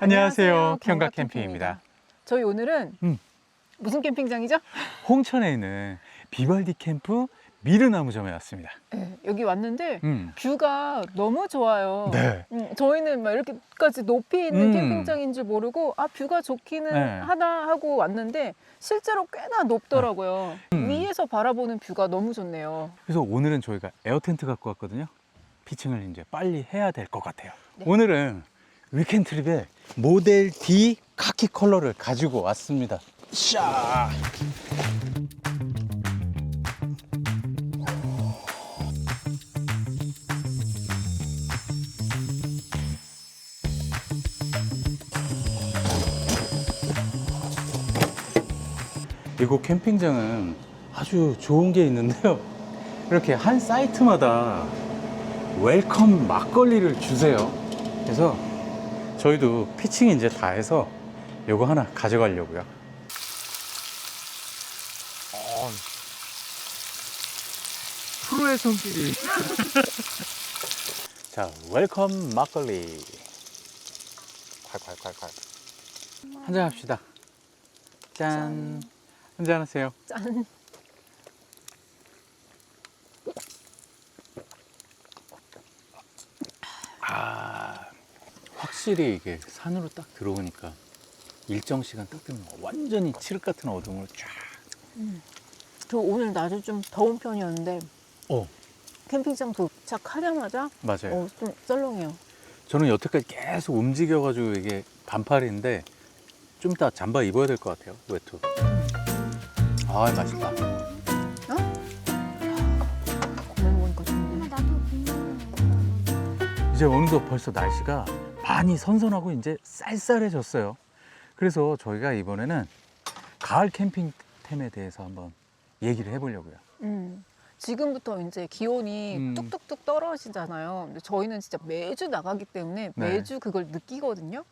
안녕하세요. 경각 캠핑입니다. 저희 오늘은 음. 무슨 캠핑장이죠? 홍천에 있는 비발디 캠프 미르나무점에 왔습니다. 네, 여기 왔는데 음. 뷰가 너무 좋아요. 네. 음, 저희는 막 이렇게까지 높이 있는 음. 캠핑장인 줄 모르고 아 뷰가 좋기는 네. 하다 하고 왔는데 실제로 꽤나 높더라고요. 음. 위에서 바라보는 뷰가 너무 좋네요. 그래서 오늘은 저희가 에어 텐트 갖고 왔거든요. 피칭을 이제 빨리 해야 될 것 같아요. 네. 오늘은 위켄 트립에 모델 D 카키 컬러를 가지고 왔습니다. 샤. 이곳 캠핑장은 아주 좋은 게 있는데요. 이렇게 한 사이트마다 웰컴 막걸리를 주세요. 그래서 저희도 피칭 이제 다 해서 요거 하나 가져가려고요. 프로의 손길이. 자, 웰컴 막걸리. 콸콸콸콸. 한잔 합시다. 짠. 한잔 하세요. 짠. 아, 확실히 이게 산으로 딱 들어오니까 일정 시간 딱 되면 완전히 칠흑 같은 어둠으로 쫙. 저 오늘 낮에 좀 더운 편이었는데 어, 캠핑장 도착하자마자 맞아요. 어, 좀 썰렁해요. 저는 여태까지 계속 움직여가지고 이게 반팔인데 좀 이따 잠바 입어야 될 것 같아요. 외투. 아, 맛있다. 먹으니까 좋네. 이제 어느덧 벌써 날씨가 많이 선선하고 이제 쌀쌀해졌어요. 그래서 저희가 이번에는 가을 캠핑템에 대해서 한번 얘기를 해보려고요. 음, 지금부터 이제 기온이 음. 뚝뚝뚝 떨어지잖아요. 근데 저희는 진짜 매주 나가기 때문에 네. 매주 그걸 느끼거든요.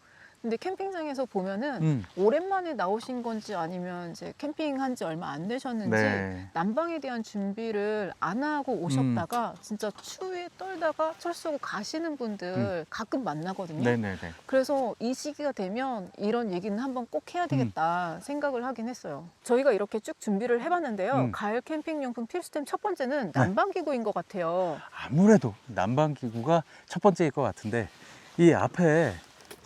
근데 캠핑장에서 보면은 음, 오랜만에 나오신 건지 아니면 이제 캠핑한 지 얼마 안 되셨는지 네. 난방에 대한 준비를 안 하고 오셨다가 음. 진짜 추위에 떨다가 철 쏘고 가시는 분들 가끔 만나거든요. 음. 네네네. 그래서 이 시기가 되면 이런 얘기는 한번 꼭 해야 되겠다 생각을 하긴 했어요. 저희가 이렇게 쭉 준비를 해봤는데요. 음. 네. 가을 캠핑용품 필수템 첫 번째는 난방기구인 것 같아요. 아무래도 난방기구가 첫 번째일 것 같은데 이 앞에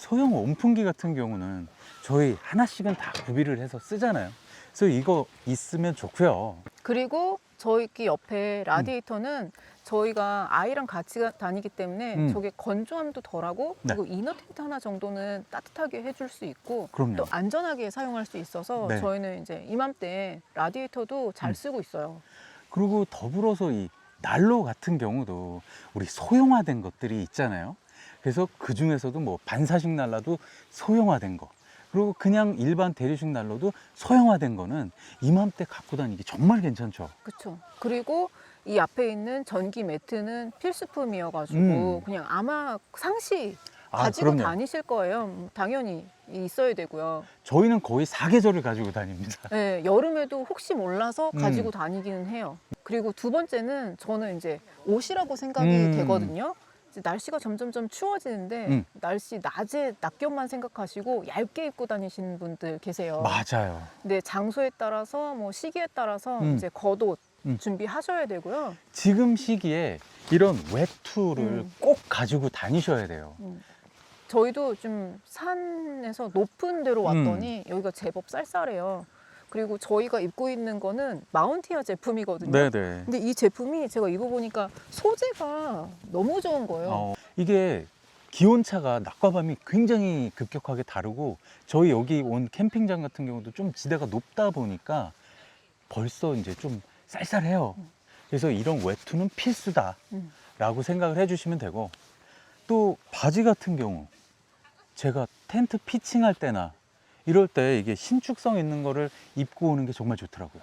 소형 온풍기 같은 경우는 저희 하나씩은 다 구비를 해서 쓰잖아요. 그래서 이거 있으면 좋고요. 그리고 저희 기 옆에 라디에이터는 저희가 아이랑 같이 가- 다니기 때문에 음. 저게 건조함도 덜하고 네. 그리고 이너 텐트 하나 정도는 따뜻하게 해줄 수 있고 그럼요. 또 안전하게 사용할 수 있어서 네. 저희는 이제 이맘때 라디에이터도 잘 음. 쓰고 있어요. 그리고 더불어서 이 난로 같은 경우도 우리 소형화된 것들이 있잖아요. 그래서 그 중에서도 뭐 반사식 난로도 소형화된 거. 그리고 그냥 일반 대리식 난로도 소형화된 거는 이맘때 갖고 다니기 정말 괜찮죠. 그렇죠. 그리고 이 앞에 있는 전기 매트는 필수품이어가지고 음. 그냥 아마 상시 아, 가지고 그럼요. 다니실 거예요. 음, 당연히 있어야 되고요. 저희는 거의 사계절을 가지고 다닙니다. 네, 여름에도 혹시 몰라서 음. 가지고 다니기는 해요. 그리고 두 번째는 저는 이제 옷이라고 생각이 음. 되거든요. 이제 날씨가 점점점 추워지는데 음. 날씨 낮에 낙엽만 생각하시고 얇게 입고 다니시는 분들 계세요. 맞아요. 근데 장소에 따라서 뭐 시기에 따라서 음. 이제 겉옷 음. 준비하셔야 되고요. 지금 시기에 이런 외투를 음. 꼭 가지고 다니셔야 돼요. 음. 저희도 좀 산에서 높은 데로 왔더니 음. 여기가 제법 쌀쌀해요. 그리고 저희가 입고 있는 거는 마운티아 제품이거든요. 네네. 근데 이 제품이 제가 입어보니까 소재가 너무 좋은 거예요. 어, 이게 기온차가 낮과 밤이 굉장히 급격하게 다르고 저희 여기 온 캠핑장 같은 경우도 좀 지대가 높다 보니까 벌써 이제 좀 쌀쌀해요. 그래서 이런 외투는 필수다라고 음. 생각을 해주시면 되고 또 바지 같은 경우 제가 텐트 피칭할 때나 이럴 때 이게 신축성 있는 거를 입고 오는 게 정말 좋더라고요.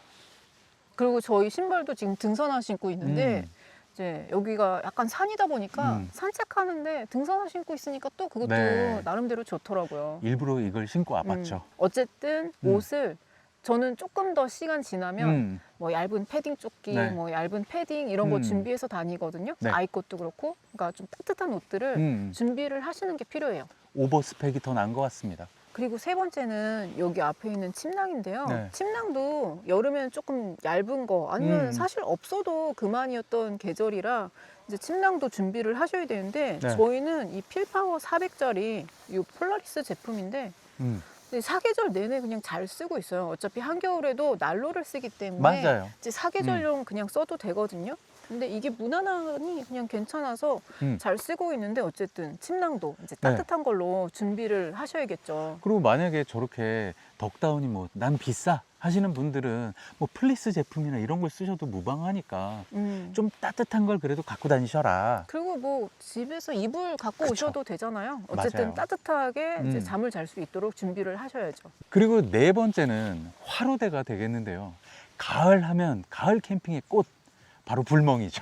그리고 저희 신발도 지금 등산화 신고 있는데 음. 이제 여기가 약간 산이다 보니까 음. 산책하는데 등산화 신고 있으니까 또 그것도 네. 나름대로 좋더라고요. 일부러 이걸 신고 음, 와봤죠. 어쨌든 음. 옷을 저는 조금 더 시간 지나면 음. 뭐 얇은 패딩 조끼, 네. 뭐 얇은 패딩 이런 거 음. 준비해서 다니거든요. 네. 아이 것도 그렇고, 그러니까 좀 따뜻한 옷들을 음. 준비를 하시는 게 필요해요. 오버 스펙이 더 나은 것 같습니다. 그리고 세 번째는 여기 앞에 있는 침낭인데요. 네. 침낭도 여름에는 조금 얇은 거 아니면 음. 사실 없어도 그만이었던 계절이라 이제 침낭도 준비를 하셔야 되는데 네. 저희는 이 필파워 400짜리 이 폴라리스 제품인데 음, 근데 사계절 내내 그냥 잘 쓰고 있어요. 어차피 한겨울에도 난로를 쓰기 때문에 맞아요. 이제 사계절용 그냥 써도 되거든요. 근데 이게 무난하니 그냥 괜찮아서 음. 잘 쓰고 있는데 어쨌든 침낭도 이제 네. 따뜻한 걸로 준비를 하셔야겠죠. 그리고 만약에 저렇게 덕다운이 뭐 난 비싸 하시는 분들은 뭐 플리스 제품이나 이런 걸 쓰셔도 무방하니까 음. 좀 따뜻한 걸 그래도 갖고 다니셔라. 그리고 뭐 집에서 이불 갖고 그쵸. 오셔도 되잖아요. 어쨌든 맞아요. 따뜻하게 이제 음. 잠을 잘 수 있도록 준비를 하셔야죠. 그리고 네 번째는 화로대가 되겠는데요. 가을 하면 가을 캠핑의 꽃 바로 불멍이죠.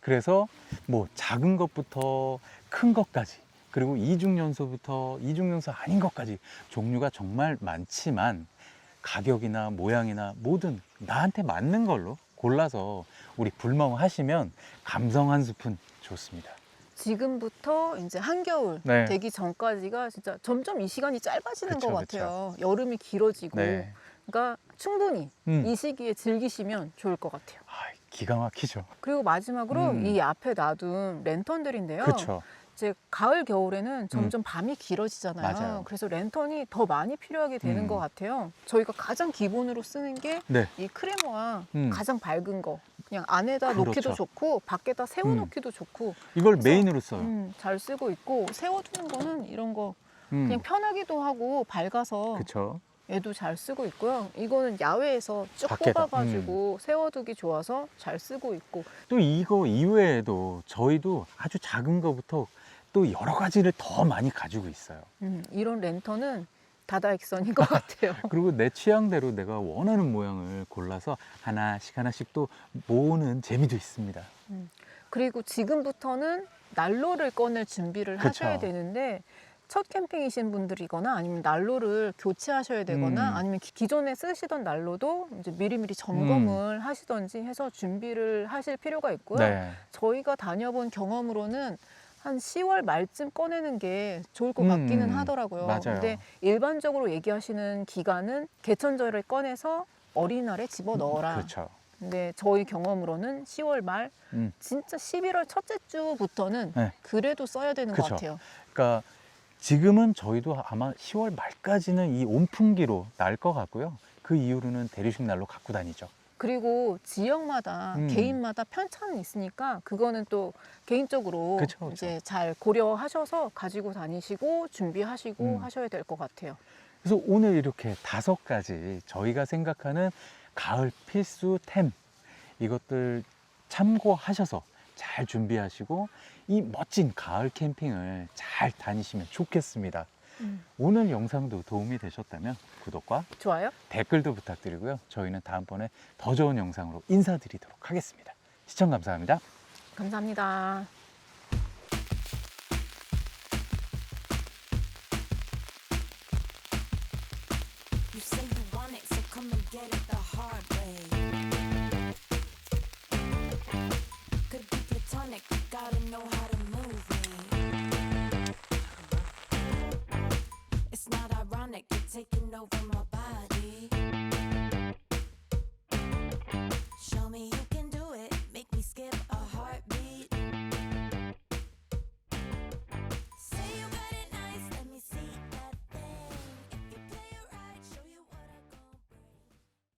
그래서 뭐 작은 것부터 큰 것까지 그리고 이중연소부터 이중연소 아닌 것까지 종류가 정말 많지만 가격이나 모양이나 뭐든 나한테 맞는 걸로 골라서 우리 불멍 하시면 감성 한 스푼 좋습니다. 지금부터 이제 한겨울 네. 되기 전까지가 진짜 점점 이 시간이 짧아지는 그쵸, 것 같아요. 여름이 길어지고. 네. 그러니까 충분히 음. 이 시기에 즐기시면 좋을 것 같아요. 아, 기가 막히죠. 그리고 마지막으로 음. 이 앞에 놔둔 랜턴들인데요. 그렇죠. 이제 가을 겨울에는 점점 밤이 길어지잖아요. 맞아요. 그래서 랜턴이 더 많이 필요하게 되는 음. 것 같아요. 저희가 가장 기본으로 쓰는 게 이 네. 크레모와 음. 가장 밝은 거. 그냥 안에다 그렇죠. 놓기도 좋고 밖에다 세워 놓기도 좋고 이걸 그래서, 메인으로 써요. 음, 잘 쓰고 있고 세워두는 거는 이런 거 음. 그냥 편하기도 하고 밝아서 그렇죠. 얘도 잘 쓰고 있고요. 이거는 야외에서 쭉 밖에다, 음. 뽑아가지고 세워두기 좋아서 잘 쓰고 있고 또 이거 이외에도 저희도 아주 작은 거부터 또 여러 가지를 더 많이 가지고 있어요. 음, 이런 랜턴은 다다익선인 것 같아요. 그리고 내 취향대로 내가 원하는 모양을 골라서 하나씩 하나씩 또 모으는 재미도 있습니다. 그리고 지금부터는 난로를 꺼낼 준비를 그쵸. 하셔야 되는데 첫 캠핑이신 분들이거나 아니면 난로를 교체하셔야 되거나 음. 아니면 기- 기존에 쓰시던 난로도 이제 미리미리 점검을 하시던지 해서 준비를 하실 필요가 있고요. 음. 네. 저희가 다녀본 경험으로는 한 10월 말쯤 꺼내는 게 좋을 것 음, 같기는 하더라고요. 맞아요. 근데 일반적으로 얘기하시는 기간은 개천절에 꺼내서 어린날에 집어 넣어라. 그렇죠. 근데 저희 경험으로는 10월 말, 음. 진짜 11월 첫째 주부터는 네. 그래도 써야 되는 그쵸. 것 같아요. 그러니까 지금은 저희도 아마 10월 말까지는 이 온풍기로 날 것 같고요. 그 이후로는 대리식 난로 갖고 다니죠. 그리고 지역마다 음. 개인마다 편차는 있으니까 그거는 또 개인적으로 그쵸, 그쵸. 이제 잘 고려하셔서 가지고 다니시고 준비하시고 음. 하셔야 될 것 같아요. 그래서 오늘 이렇게 다섯 가지 저희가 생각하는 가을 필수템 이것들 참고하셔서 잘 준비하시고 이 멋진 가을 캠핑을 잘 다니시면 좋겠습니다. 음. 오늘 영상도 도움이 되셨다면 구독과 좋아요? 댓글도 부탁드리고요. 저희는 다음번에 더 좋은 영상으로 인사드리도록 하겠습니다. 시청 감사합니다. 감사합니다.